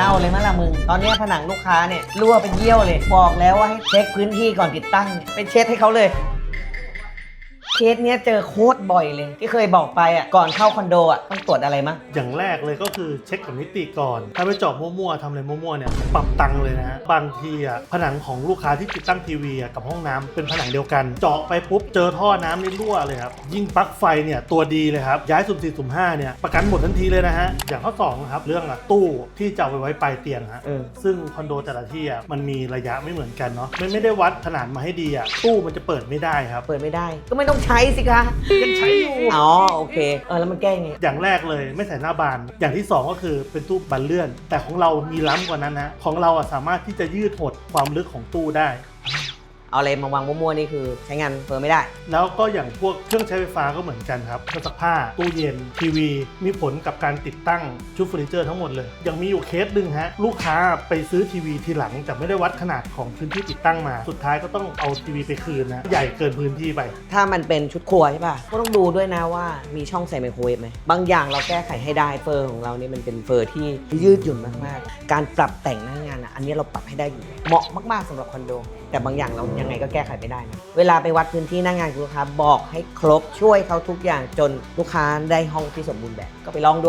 เน่าเลยมั้งล่ะมึง ตอนนี้ผนังลูกค้าเนี่ยรั่วเป็นเยี่ยวเลย บอกแล้วว่าให้เช็คพื้นที่ก่อนติดตั้งเนี่ยไปเช็ดให้เขาเลย เคสเนี้ยเจอโคตรบ่อยเลย ที่เคยบอกไปอะก่อนเข้าคอนโดอะต้องตรวจอะไรมั้งอย่างแรกเลยก็คือเช็คกับนิติก่อน ถ้าไปเจาะมั่วๆทำอะไรมั่วๆเนี่ยปรับตังค์เลยนะฮะบางทีอะผนังของลูกค้าที่ติดตั้งทีวีอะกับห้องน้ำเป็นผนังเดียวกัน เจาะไปปุ๊บเจอท่อน้ำนี่รั่วเลยครับยิ่งปลั๊กไฟเนี่ยตัวดีเลยครับย้ายสุ่มสี่สุ่มห้าเนี่ยประกันหมดทันทีเลยนะฮะอย่างข้อสองนะครับเรื่องอะตู้ที่จะเอาไปไว้ปลายเตียงฮะ เออ ซึ่งคอนโดแต่ละที่อะมันมีระยะไม่เหมือนกันเนาะมันไม่ได้วัดขนาดมาให้ดีอะตู้มันจะเปิดไม่ได้ครับ เปิดไม่ได้ก็ไม่ต้องใช้สิคะ ยังใช้อยู่ อ๋อ โอเค เออ แล้วมันแก้ยังไง อย่างแรกเลยไม่ใส่หน้าบาน อย่างที่ 2 ก็คือเป็นตู้บันเลื่อน แต่ของเรามีล้ำกว่านั้นนะ ของเราอะสามารถที่จะยืดหดความลึกของตู้ได้ เอาอะไรมาวางมั่วๆนี่คือใช้งานเปิดไม่ได้ แล้วก็อย่างพวกเครื่องใช้ไฟฟ้าก็เหมือนกันครับเครื่องซักผ้า ตู้เย็น ทีวี มีผลกับการติดตั้งชุดเฟอร์นิเจอร์ทั้งหมดเลย ยังมีอยู่เคสหนึ่งฮะ ลูกค้าไปซื้อทีวีทีหลังแต่ไม่ได้วัดขนาดของพื้นที่ติดตั้งมา สุดท้ายก็ต้องเอาทีวีไปคืนนะใหญ่เกินพื้นที่ไป ถ้ามันเป็นชุดครัวใช่ป่ะ ก็ต้องดูด้วยนะว่ามีช่องใส่ไมโครเวฟไหม บางอย่างเราแก้ไขให้ได้เฟอร์ของเรานี่มันเป็นเฟอร์ที่ยืดหยุ่นมากๆ การปรับแต่งหน้างานอะอันนี้เราปรับให้ได้อยู่ เหมาะมากๆสำหรับคอนโด แต่บางอย่างเรายังไงก็แก้ไขไม่ได้นะ เวลาไปวัดพื้นที่หน้างานคุณลูกค้าบอกให้ครบช่วยเขาทุกอย่างจนลูกค้าได้ห้องที่สมบูรณ์แบบ ก็ไปลองดู